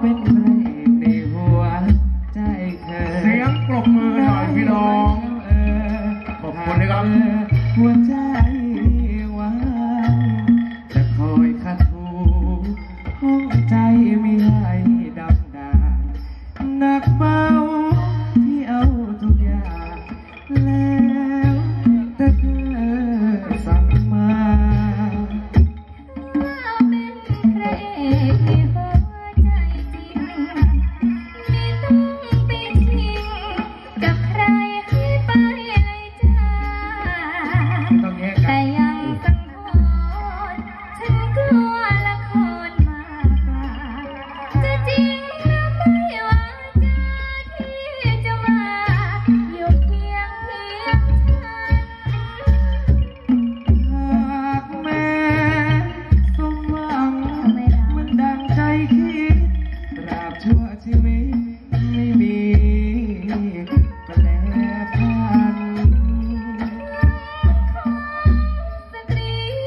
เป็สียงปรบมือหน่อยพี่น้อง ขอบคุณนะครับ หัวใจวางจะคอยคัถูห้องใจไม่ให้ดำดางนักมา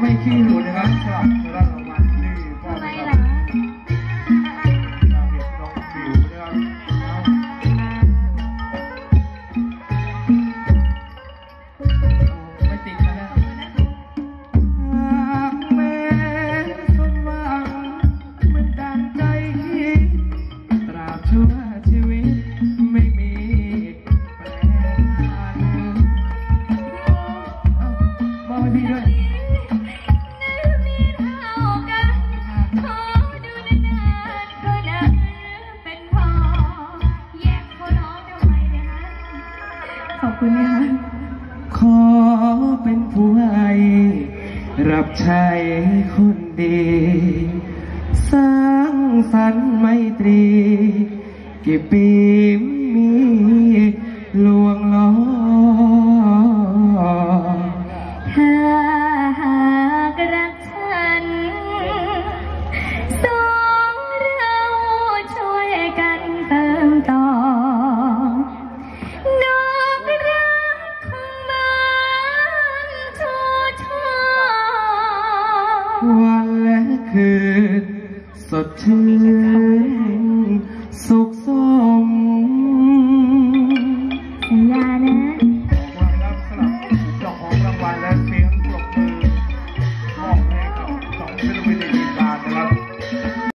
ไม่ขี้หนูนะครับ ขอบคุณนะคะ ขอเป็นผู้ให้รับใช้คนดี สร้างสรรค์ไมตรี กี่ปีม วันและคืนสดชื่น